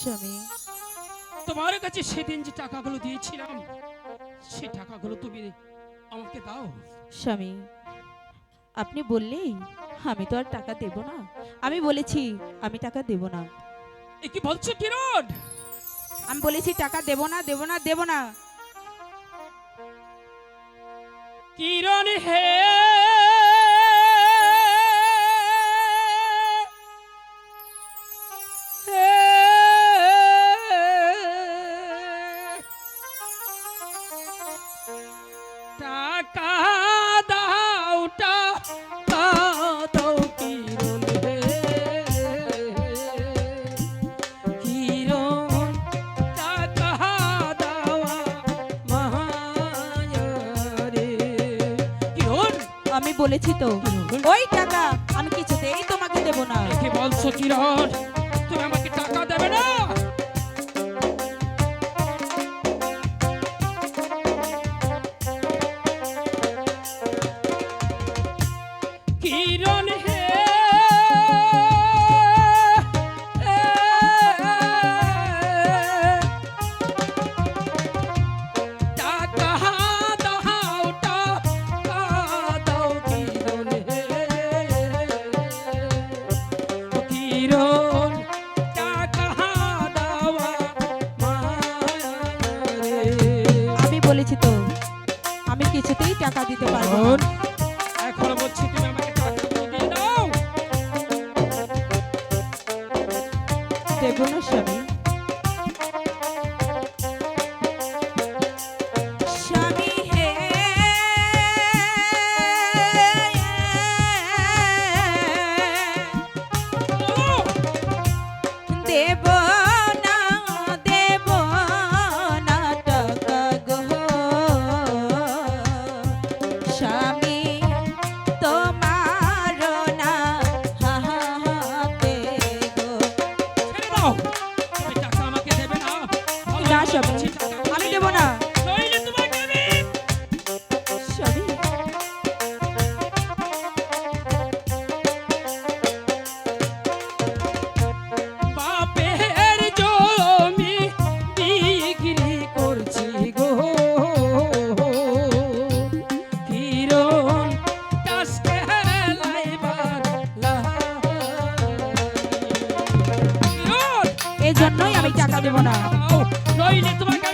স্বামী। তোমার কাছে সেদিন যে টাকাগুলো দিয়েছিলাম সে টাকাগুলো তুমি আমাকে দাও। স্বামী আপনি বললেই আমি তো আর টাকা দেব না। আমি বলেছি আমি টাকা দেব না। এ কি বলছো কিরণ? আমি বলেছি টাকা দেব না দেব না দেব না। কিরণ হে বলেছি তো। ওই টাকা আমি কিছুতেই তোমাকে দেব না। কি বলছো তুমি আমি বলেছি তো। আমি কিছুতেই টাকা দিতে পারব এখন? বলছি তুমি আমাকে টাকাগুলো দিয়ে দাও। দেব না স্বামী টাসকে লাইবার কিরণ এই জন্যই আমি টাকা দেব না। দাও, নইলে তোমাকে আমি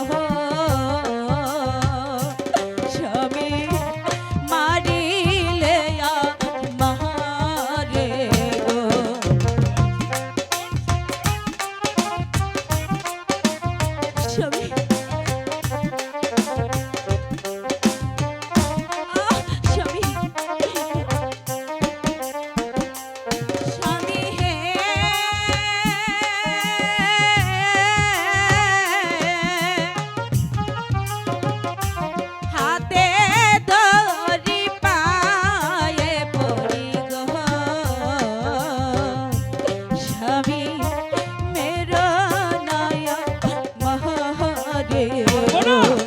हो করো